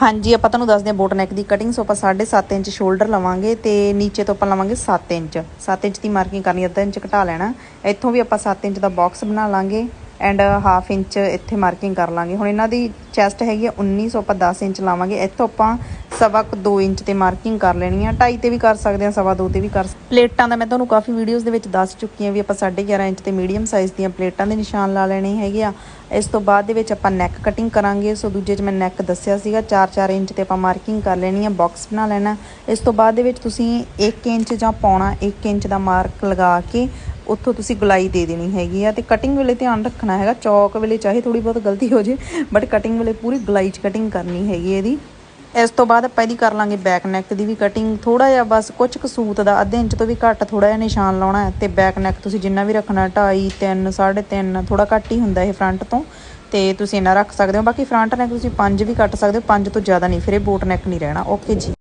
ਹਾਂਜੀ, ਆਪਾਂ ਤੁਹਾਨੂੰ ਦੱਸਦੇ ਹਾਂ ਬੋਟ ਨੈਕ ਦੀ ਕਟਿੰਗ ਸੋ ਆਪਾਂ 7.5 ਇੰਚ ਸ਼ੋਲਡਰ ਲਵਾਂਗੇ ਤੇ ਨੀਚੇ ਤੋਂ ਆਪਾਂ ਲਵਾਂਗੇ 7 ਇੰਚ। 7 ਇੰਚ ਦੀ ਮਾਰਕਿੰਗ ਕਰਨੀ ਅੱਧਾ ਇੰਚ ਘਟਾ ਲੈਣਾ। ਇੱਥੋਂ ਵੀ ਆਪਾਂ 7 ਇੰਚ ਦਾ ਬਾਕਸ ਬਣਾ ਲਾਂਗੇ ਐਂਡ ਹਾਫ ਇੰਚ ਇੱਥੇ ਮਾਰਕਿੰਗ ਕਰ ਲਾਂਗੇ। ਹੁਣ ਇਹਨਾਂ ਦੀ ਚੈਸਟ ਹੈਗੀ ਆ 19 ਸੋ ਆਪਾਂ 10 ਇੰਚ ਲਾਵਾਂਗੇ। ਇੱਥੋਂ ਆਪਾਂ ਸਵਾ ਕੁ 2 ਇੰਚ ਤੇ ਮਾਰਕਿੰਗ ਕਰ ਲੈਣੀ ਆ। 2.5 ਤੇ ਵੀ ਕਰ ਸਕਦੇ ਆ, ਸਵਾ 2 ਤੇ ਵੀ ਕਰ ਪਲੇਟਾਂ ਦਾ ਮੈਂ ਤੁਹਾਨੂੰ ਕਾਫੀ ਵੀਡੀਓਜ਼ ਦੇ ਵਿੱਚ ਦੱਸ ਚੁੱਕੀ ਆ ਵੀ ਆਪਾਂ 11.5 ਇੰਚ ਤੇ ਮੀਡੀਅਮ ਸਾਈਜ਼ ਦੀਆਂ ਪਲੇਟਾਂ ਦੇ ਨਿਸ਼ਾਨ ਲਾ ਲੈਣੇ ਹੈਗੇ ਆ। ਇਸ ਤੋਂ ਬਾਅਦ ਦੇ ਵਿੱਚ ਆਪਾਂ ਨੈਕ ਕਟਿੰਗ ਕਰਾਂਗੇ। ਸੋ ਦੂਜੇ 'ਚ ਮੈਂ ਨੈਕ ਦੱਸਿਆ ਸੀਗਾ 4-4 ਇੰਚ ਤੇ ਆਪਾਂ ਮਾਰਕਿੰਗ ਕਰ ਲੈਣੀ ਆ ਬਾਕਸ ਬਣਾ ਲੈਣਾ। ਇਸ ਤੋਂ ਬਾਅਦ ਦੇ ਵਿੱਚ ਤੁਸੀਂ 1 ਇੰਚ ਜਾਂ ਪੌਣਾ 1 ਇੰਚ ਦਾ ਮਾਰਕ ਲਗਾ ਕੇ ਉੱਥੋਂ ਤੁਸੀਂ ਗੁਲਾਈ ਦੇ ਦੇਣੀ ਹੈਗੀ ਆ। ਤੇ ਕਟਿੰਗ ਵੇਲੇ ਧਿਆਨ ਰੱਖਣਾ ਹੈਗਾ, ਚੌਕ ਵੇਲੇ ਚਾਹੇ ਥੋੜੀ ਬਹੁਤ ਗਲਤੀ ਹੋ ਜੇ ਬਟ ਕਟਿੰਗ ਵੇਲੇ ਪੂਰੀ ਗੁਲਾਈ 'ਚ ਕਟਿੰਗ ਕਰਨੀ ਹੈਗੀ ਇਹਦੀ। ਇਸ ਤੋਂ ਬਾਅਦ ਆਪਾਂ ਇਹਦੀ ਕਰ ਲਾਂਗੇ ਬੈਕ ਨੈਕ ਦੀ ਵੀ ਕਟਿੰਗ ਥੋੜਾ ਜਿਹਾ ਬਸ ਕੁਝ ਕਸੂਤ ਦਾ, ਅੱਧੇ ਇੰਚ ਤੋਂ ਵੀ ਘੱਟ ਥੋੜਾ ਜਿਹਾ ਨਿਸ਼ਾਨ ਲਾਉਣਾ ਹੈ ਤੇ ਬੈਕ ਨੈਕ ਤੁਸੀਂ ਜਿੰਨਾ ਵੀ ਰੱਖਣਾ 2.5 3 3.5 ਥੋੜਾ ਘੱਟ ਹੀ ਹੁੰਦਾ ਇਹ ਫਰੰਟ ਤੋਂ। ਤੇ ਤੁਸੀਂ ਇਹਨਾਂ ਰੱਖ ਸਕਦੇ ਹੋ। ਬਾਕੀ ਫਰੰਟ ਨੈਕ ਤੁਸੀਂ 5 ਵੀ ਕੱਟ ਸਕਦੇ ਹੋ 5 ਤੋਂ ਜ਼ਿਆਦਾ ਨਹੀਂ, ਫਿਰ ਇਹ ਬੋਟ ਨੈਕ ਨਹੀਂ ਰਹਿਣਾ। ਓਕੇ ਜੀ।